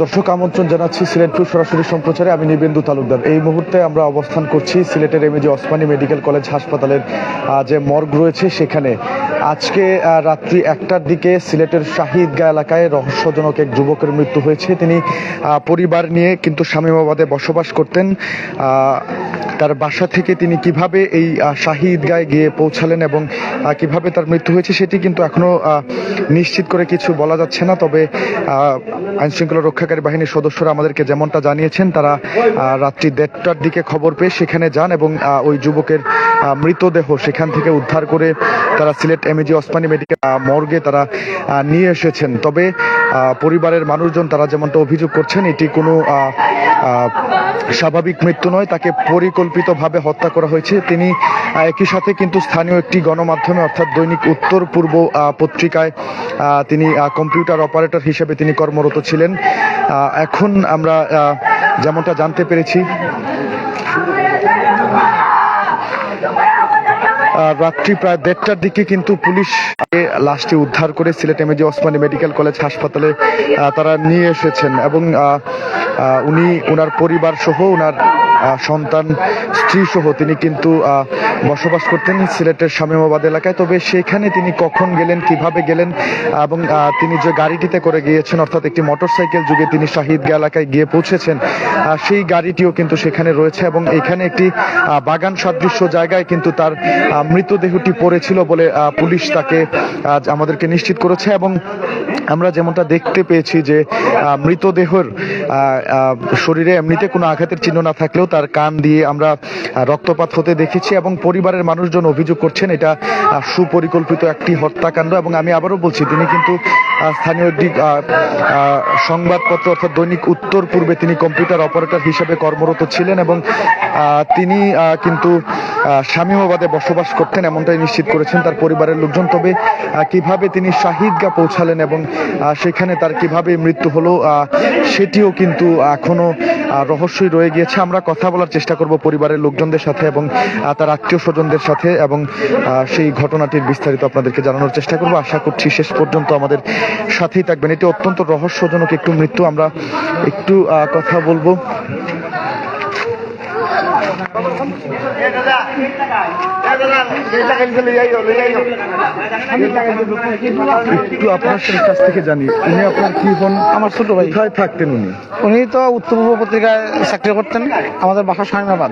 দর্শক আমন্ত্রণ জানাচ্ছি সিলেট টু সরাসরি সম্প্রচারে। আমি নিবেন্দু তালুকদার। এই মুহূর্তে আমরা অবস্থান করছি সিলেটের এমএজি ওসমানী মেডিকেল কলেজ হাসপাতালের যে মর্গ রয়েছে সেখানে। আজকে রাত্রি একটার দিকে সিলেটের শাহিদগা এলাকায় রহস্যজনক এক যুবকের মৃত্যু হয়েছে। তিনি পরিবার নিয়ে কিন্তু শামীমাবাদে বসবাস করতেন। তার বাসা থেকে তিনি কীভাবে এই শাহিদগায় গিয়ে পৌঁছালেন এবং কীভাবে তার মৃত্যু হয়েছে সেটি কিন্তু এখনও আহ, নিশ্চিত করে কিছু বলা যাচ্ছে না। তবে আইন শৃঙ্খলা রক্ষাকারী বাহিনীর সদস্যরা আমাদেরকে যেমনটা জানিয়েছেন, তারা রাত্রি দেড়টার দিকে খবর পেয়ে সেখানে যান এবং ওই যুবকের মৃতদেহ সেখান থেকে উদ্ধার করে তারা সিলেট এমএজি ওসমানী মেডিকেল মর্গে তারা নিয়ে এসেছেন। তবে পরিবারের মানুষজন তারা যেমনটা অভিযোগ করছেন, এটি কোনো স্বাভাবিক মৃত্যু নয়, তাকে পরিকল্পিতভাবে হত্যা করা হয়েছে। তিনি একই সাথে কিন্তু স্থানীয় একটি গণমাধ্যমে, অর্থাৎ দৈনিক উত্তর পূর্ব পত্রিকায় তিনি কম্পিউটার অপারেটর হিসেবে তিনি কর্মরত ছিলেন। এখন আমরা যেমনটা জানতে পেরেছি রাত্রি প্রায় দেড়টার দিকে কিন্তু পুলিশ লাশটি উদ্ধার করে Sylhet MAG Osmani medical college হাসপাতালে তারা নিয়ে এসেছেন এবং উনি ওনার পরিবার সহ ওনার সন্তান স্ত্রী সহ তিনি কিন্তু বসবাস করতেন সিলেটের শামীমাবাদ এলাকায়। তবে সেখানে তিনি কখন গেলেন, কীভাবে গেলেন, এবং তিনি যে গাড়িটিতে করে গিয়েছেন, অর্থাৎ একটি মোটরসাইকেল যুগে তিনি শাহিদগা এলাকায় গিয়ে পৌঁছেছেন সেই গাড়িটিও কিন্তু সেখানে রয়েছে এবং এখানে একটি বাগান সাদৃশ্য জায়গায় কিন্তু তার মৃতদেহটি পড়েছিল বলে পুলিশ তাকে আমাদেরকে নিশ্চিত করেছে এবং আমরা যেমনটা দেখতে পেয়েছি যে মৃতদেহের শরীরে এমনিতে কোনো আঘাতের চিহ্ন না থাকলেও তার কান দিয়ে আমরা রক্তপাত হতে দেখেছি এবং পরিবারের মানুষজন অভিযোগ করছেন এটা সুপরিকল্পিত একটি হত্যাকাণ্ড এবং আমি আবারও বলছি, তিনি কিন্তু স্থানীয় একটি সংবাদপত্র অর্থাৎ দৈনিক উত্তর পূর্বে তিনি কম্পিউটার অপারেটর হিসেবে কর্মরত ছিলেন এবং তিনি কিন্তু শামীমাবাদে বসবাস করতেন, এমনটাই নিশ্চিত করেছেন তার পরিবারের লোকজন। তবে কীভাবে তিনি শাহিদগা পৌঁছালেন এবং সেখানে তার কীভাবে মৃত্যু হলো সেটিও কিন্তু এখনও রহস্যই রয়ে গিয়েছে। আমরা কথা বলার চেষ্টা করব পরিবারের লোকজনদের সাথে এবং তার আত্মীয় স্বজনদের সাথে এবং সেই ঘটনাটির বিস্তারিত আপনাদেরকে জানানোর চেষ্টা করব। আশা করছি শেষ পর্যন্ত আমাদের সাথেই থাকবেন। এটি অত্যন্ত রহস্যজনক একটু মৃত্যু। আমরা একটু কথা বলব। একটু আপনার কাছ থেকে জানি উনি আপনার কি হন? আমার ছোট ভাই। কোথায় থাকতেন উনি? উনি তো উত্তর পূর্ব পত্রিকায় চাকরি করতেন আমাদের বাসা স্বামীবাদ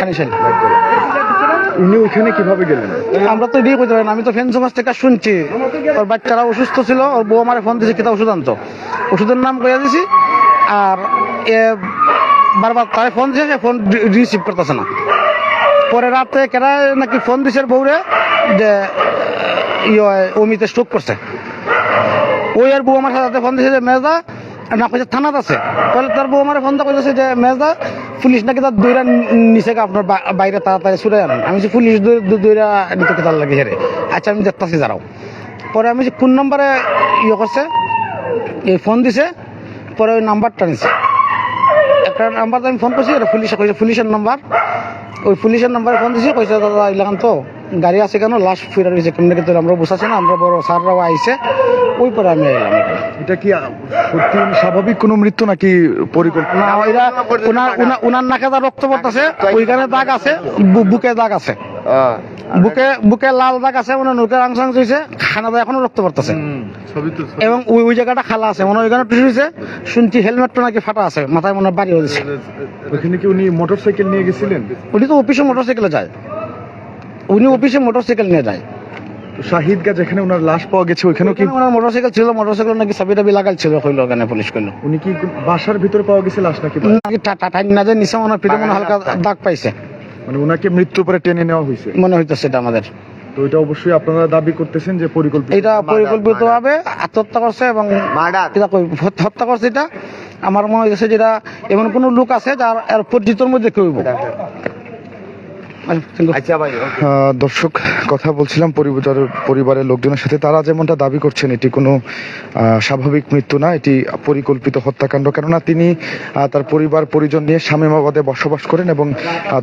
খানিশাল উনি ওইখানে কীভাবে গেলেন? আমরা তো বিয়ে করতে পারি না আমি তো ফ্রেন্ড সমাজ থেকে শুনছি। ওর বাচ্চারা অসুস্থ ছিল ওর বউ আমার ফোন দিয়েছে কিতা ওষুধ আনতো ওষুধের নাম কইয়া দিছি আর বারবার তারে ফোন দিয়েছে ফোন রিসিভ করতেছে না। পরে রাতে কেরা নাকি ফোন দিছে বউরে যে ইয়ে অমিতে স্ট্রোক করছে। ওই আর বউ আমার সাথে ফোন দিয়েছে যে, মেজদা, না, কইছে থানাত আছে। তাহলে তার বউ আমার ফোন দা যে, মেজদা, পুলিশ নাকি তার দইরা নিচে আপনার বাইরে তাড়াতাড়ি ছুটে আনেন। আমি পুলিশ দই- দই- দইরা নিতে কেতার লাগে হেরে। আচ্ছা আমি দেখতেছি, দাঁড়াও। পরে আমি কোন নম্বরে ইয়ে করছে? এই ফোন দিছে, পরে ওই নাম্বারটা নিছে। একটা নাম্বার আমি ফোন করছি এটা পুলিশে কইছে পুলিশের নাম্বার ওই পুলিশের নাম্বারে ফোন দিছি কইছে দাদা ইলাকান তো গাড়ি আছে কেন? লাশ ফিরে রয়েছে কেমনি কিন্তু আমরা বসাচ্ছি না আমরা বড় স্যাররাও আইছে ওই পরে আমি এলাম এটা কি সত্যি স্বাভাবিক কোনো মৃত্যু নাকি পরিকল্পনা? উনার উনার- উনার নাকে যা রক্ত পড়তেছে ওইখানে দাগ আছে বু- বুকে দাগ আছে। বুকে বুকে লাল দাগ আছে মানে নুকের আংশ আংশ হয়েছে খানা দাগ এখনও রক্ত পড়তেছে। এবং ওই ওই জায়গাটা খালা আছে মনে ওইখানে টুসি হয়েছে শুনছি হেলমেটটা নাকি ফাটা আছে মাথায় মনে বাড়ি হয়েছে ওখানে কি উনি মোটরসাইকেল নিয়ে গেছিলেন? উনি তো অফিসে মোটরসাইকেলে যায়। উনি অফিসে মোটরসাইকেল নিয়ে যায়। শাহিদ শাহিদগা যেখানে ওনার লাশ পাওয়া গেছে ওইখানেও কি ওনার মোটরসাইকেল ছিল মোটরসাইকেল নাকি চাবি টাবি লাগাল ছিল কইলো ওখানে পুলিশ কইলো। উনি কি বাসার ভিতরে পাওয়া গেছে লাশ নাকি? নাকি টাইম না যায় নিচে মনে পিঠে মনে হালকা দাগ পাইছে। মানে উনাকে মৃত্যু পরে টেনে নেওয়া হয়েছে। মনে হইতেছে এটা আমাদের। তো এটা অবশ্যই আপনারা দাবি করতেছেন যে পরিকল্পিত এটা পরিকল্পিতভাবে আত্মহত্যা করছে এবং এটা কই- হত্যা- হত্যা করছে এটা? আমার মনে হয়েছে যেটা এমন কোন লোক আছে যার এর পরিচিতর মধ্যে কেউ হইব। আচ্ছা ভাই আহ, দর্শক কথা বলছিলাম পরিবারের পরিবারের লোকজনের সাথে। তারা যেমনটা দাবি করছেন এটি কোনো স্বাভাবিক মৃত্যু না এটি পরিকল্পিত হত্যাকাণ্ড। কেননা তিনি তার পরিবার পরিজন নিয়ে শামীমাবাদে বসবাস করেন এবং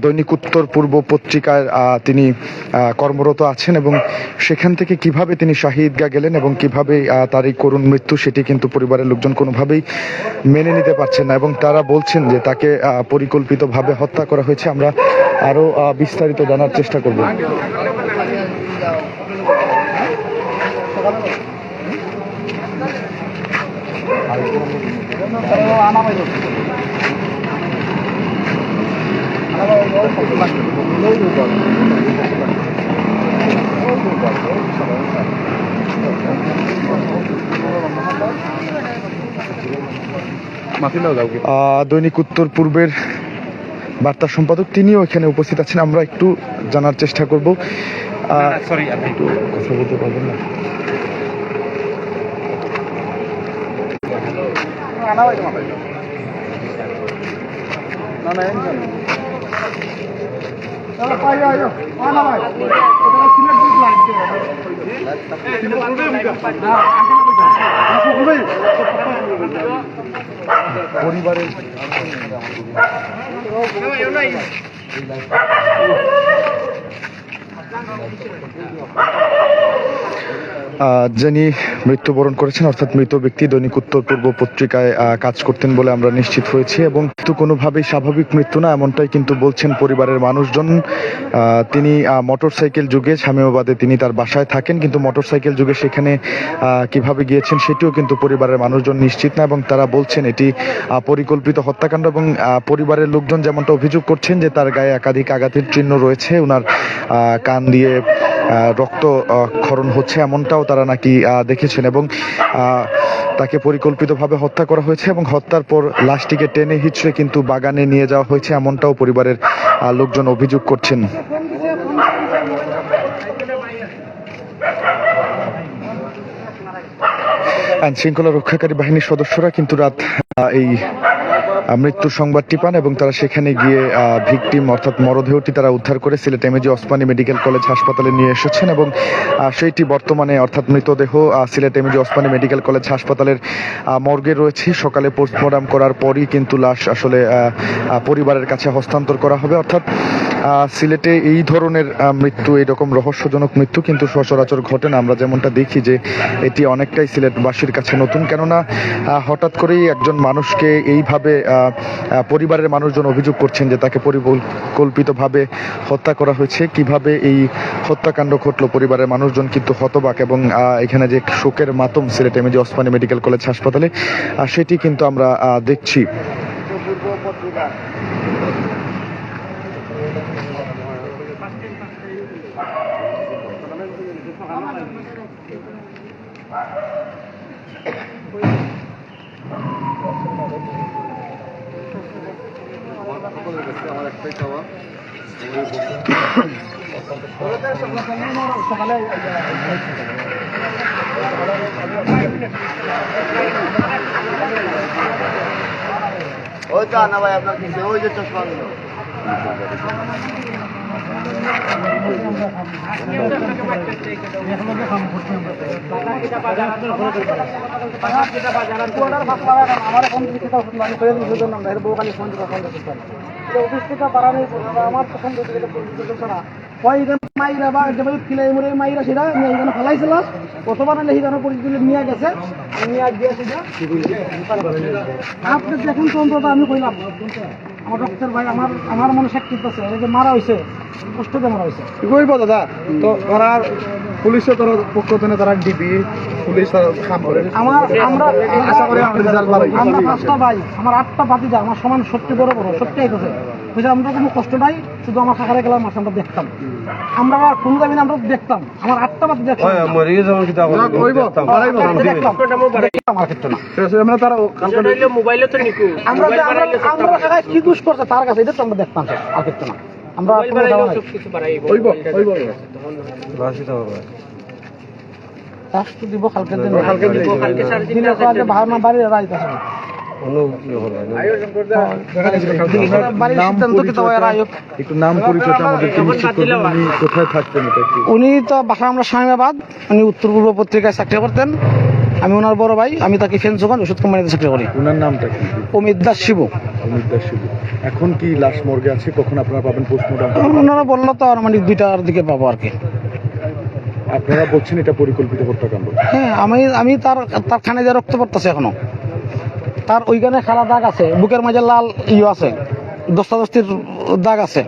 দৈনিক উত্তর পূর্ব পত্রিকায় তিনি কর্মরত আছেন এবং সেখান থেকে কীভাবে তিনি শাহিদগা গেলেন এবং কীভাবে তার এই করুণ মৃত্যু সেটি কিন্তু পরিবারের লোকজন কোনোভাবেই মেনে নিতে পারছেন না। এবং তারা বলছেন যে তাকে পরিকল্পিতভাবে হত্যা করা হয়েছে। আমরা আরও বিস্তারিত জানার চেষ্টা করব। দৈনিক উত্তর পূর্বের বার্তা সম্পাদক তিনিও এখানে উপস্থিত আছেন। আমরা একটু জানার চেষ্টা করব। সরি আপনি একটু কথা বলতে পারবেন না? পরিবারের Ano, yun na, yun na. যিনি মৃত্যুবরণ করেছেন, অর্থাৎ মৃত ব্যক্তি দৈনিক উত্তর পূর্ব পত্রিকায় কাজ করতেন বলে আমরা নিশ্চিত হয়েছি এবং কিন্তু কোনোভাবেই স্বাভাবিক মৃত্যু না, এমনটাই কিন্তু বলছেন পরিবারের মানুষজন। তিনি মোটরসাইকেল যুগে শামীমাবাদে তিনি তার বাসায় থাকেন, কিন্তু মোটরসাইকেল যুগে সেখানে কীভাবে গিয়েছেন সেটিও কিন্তু পরিবারের মানুষজন নিশ্চিত না এবং তারা বলছেন এটি পরিকল্পিত হত্যাকাণ্ড এবং পরিবারের লোকজন যেমনটা অভিযোগ করছেন যে তার গায়ে একাধিক আঘাতের চিহ্ন রয়েছে ওনার কান দিয়ে রক্ত ক্ষরণ হচ্ছে এমনটাও তারা নাকি দেখেছেন এবং তাকে পরিকল্পিতভাবে হত্যা করা হয়েছে এবং হত্যার পর লাশটিকে টেনে হিচড়ে কিন্তু বাগানে নিয়ে যাওয়া হয়েছে এমনটাও পরিবারের লোকজন অভিযোগ করছেন। আইন শৃঙ্খলা রক্ষাকারী বাহিনীর সদস্যরা কিন্তু রাত এই মৃত্যুর সংবাদটি পান এবং তারা সেখানে গিয়ে ভিকটিম অর্থাৎ মরদেহটি তারা উদ্ধার করে Sylhet MAG Osmani medical college হাসপাতালে নিয়ে এসেছেন এবং সেইটি বর্তমানে অর্থাৎ মৃতদেহ Sylhet MAG Osmani medical college হাসপাতালের মর্গে রয়েছে। সকালে পোস্টমর্টম করার পরই কিন্তু লাশ আসলে পরিবারের কাছে হস্তান্তর করা হবে। অর্থাৎ সিলেটে এই ধরনের মৃত্যু, এরকম রহস্যজনক মৃত্যু কিন্তু সচরাচর ঘটে না। আমরা যেমনটা দেখি যে এটি অনেকটাই সিলেটবাসীর কাছে নতুন। কেননা হঠাৎ করেই একজন মানুষকে এইভাবে পরিবারের মানুষজন অভিযোগ করছেন যে তাকে পরিকল্পিতভাবে হত্যা করা হয়েছে। কীভাবে এই হত্যাকাণ্ড ঘটলো পরিবারের মানুষজন কিন্তু হতবাক এবং এখানে যে শোকের মাতম Sylhet MAG Osmani medical college হাসপাতালে সেটি কিন্তু আমরা আহ, দেখছি ওই তো আনা ভাই আপনার ওই যে চশমা মাইরা বা মাইরা সেটা এখানে ফেলাইছিল কতবার নাহলে এখানে পরিচিত নিয়ে গেছে নিয়ে গিয়ে সেটা আপনি আমি কইলাম আমার ডক্টর ভাই, আমার মনে আছে, এই যে মারা হয়েছে কষ্টতে মারা দাদা? তো ওরা পুলিশে তোর পক্ষ থেকে তারা ডিবি পুলিশ আমার আমরা আশা করি আমরা পাঁচটা ভাই আমার আটটা বাতিজা আমার সমান সত্যি বড় বড় সত্যি বুঝে আমরা কোনো কষ্ট নাই শুধু আমার সাকারে গেলাম মাসে আমরা দেখতাম। আমরা আর কোনো না আমরা দেখতাম। আমার আটটা বাতি দেখতাম। আমার ক্ষেত্রে না। তারা মোবাইলে তো নিকু। আমরা আমরা আমরা কি দোষ করছে তার কাছে এটা তো আমরা দেখতাম আর ক্ষেত্রে না। আমরা কোনো দাবা তো দিব। কালকে দিন। কালকে দিব, কালকে সাড়ে না বাড়ি রাইতেছে দেখা গেছিল কালকে। ওরা বাড়ির নাম সিদ্ধান্ত কি তো এরা আয়োগ। একটু নাম পরিচয়টা আমাদেরকে নিশ্চিত করবেন উনি কোথায় থাকতেন এটা একটু। উনি তো বাসা আমরা স্বামীবাদ উনি উত্তর পূর্ব পত্রিকায় চাকরি করতেন। আমি ওনার বড় ভাই আমি তাকে ফেন্সোগান ওষুধ কোম্পানিতে চাকরি করি। ওনার নামটা কি? অমিত দাস শিবু। অমিত দাস শিবু। এখন কি লাশ মর্গে আছে? কখন আপনারা পাবেন পোস্টমর্টম ওনারা বলল তো আর মানে দুইটার দিকে পাবো আর কি। আপনারা বলছেন এটা পরিকল্পিত হত্যাকাণ্ড। হ্যাঁ আমি আমি তার তার খানে দিয়ে রক্ত পড়তেছে এখনও। তার ওইখানে খালা দাগ আছে বুকের মাঝে লাল ইয়ে আছে দস্তা দস্তির দাগ আছে।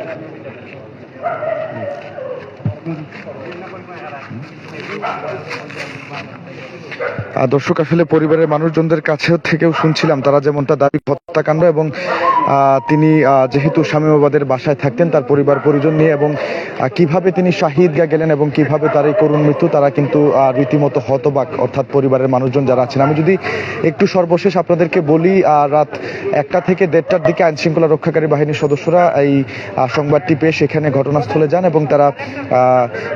দর্শক আসলে পরিবারের মানুষজনদের কাছেও থেকেও শুনছিলাম তারা যেমনটা দাবি হত্যাকাণ্ড এবং তিনি যেহেতু শামীমাবাদের বাসায় থাকতেন তার পরিবার, পরিজন নিয়ে এবং কীভাবে তিনি শাহিদগা গেলেন এবং কীভাবে তার এই করুণ মৃত্যু, তারা কিন্তু রীতিমতো হতবাক, অর্থাৎ পরিবারের মানুষজন যারা আছেন। আমি যদি একটু সর্বশেষ আপনাদেরকে বলি রাত একটা থেকে দেড়টার দিকে আইন শৃঙ্খলা রক্ষাকারী বাহিনীর সদস্যরা এই সংবাদটি পেয়ে সেখানে ঘটনাস্থলে যান এবং তারা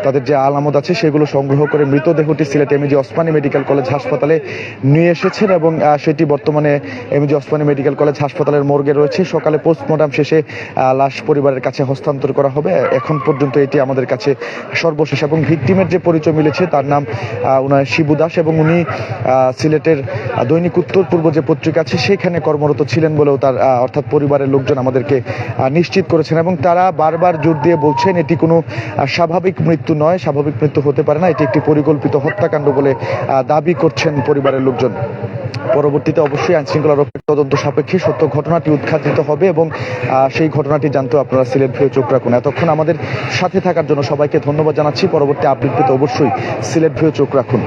তাদের যে আলামত আছে সেগুলো সংগ্রহ করে মৃতদেহটি Sylhet MAG Osmani medical college হাসপাতালে নিয়ে এসেছেন এবং সেটি বর্তমানে এমএজি ওসমানী মেডিকেল কলেজ হাসপাতালের মর্গে রয়েছে। সকালে পোস্টমর্টম শেষে লাশ পরিবারের কাছে হস্তান্তর করা হবে। এখন পর্যন্ত এটি আমাদের কাছে সর্বশেষ এবং ভিকটিমের যে পরিচয় মিলেছে, তার নাম উনার শিবু দাস এবং উনি সিলেটের দৈনিক উত্তর পূর্ব যে পত্রিকা আছে, সেখানে কর্মরত ছিলেন বলেও তার অর্থাৎ পরিবারের লোকজন আমাদেরকে নিশ্চিত করেছেন এবং তারা বারবার জোর দিয়ে বলছেন, এটি কোনো স্বাভাবিক মৃত্যু নয়, স্বাভাবিক মৃত্যু হতে পারে না, এটি একটি পরিকল্পিত হত্যাকাণ্ড বলে দাবি করছেন পরিবারের লোকজন। পরবর্তীতে অবশ্যই আইন শৃঙ্খলা রক্ষার তদন্ত সাপেক্ষে সত্য ঘটনাটি উদ্ঘাটিত হবে এবং সেই ঘটনাটি জানতে আপনারা সিলেট ভিউ চোখ রাখুন। এতক্ষণ আমাদের সাথে থাকার জন্য সবাইকে ধন্যবাদ জানাচ্ছি। পরবর্তী আপডেট পেতে অবশ্যই সিলেট ভিউ চোখ রাখুন।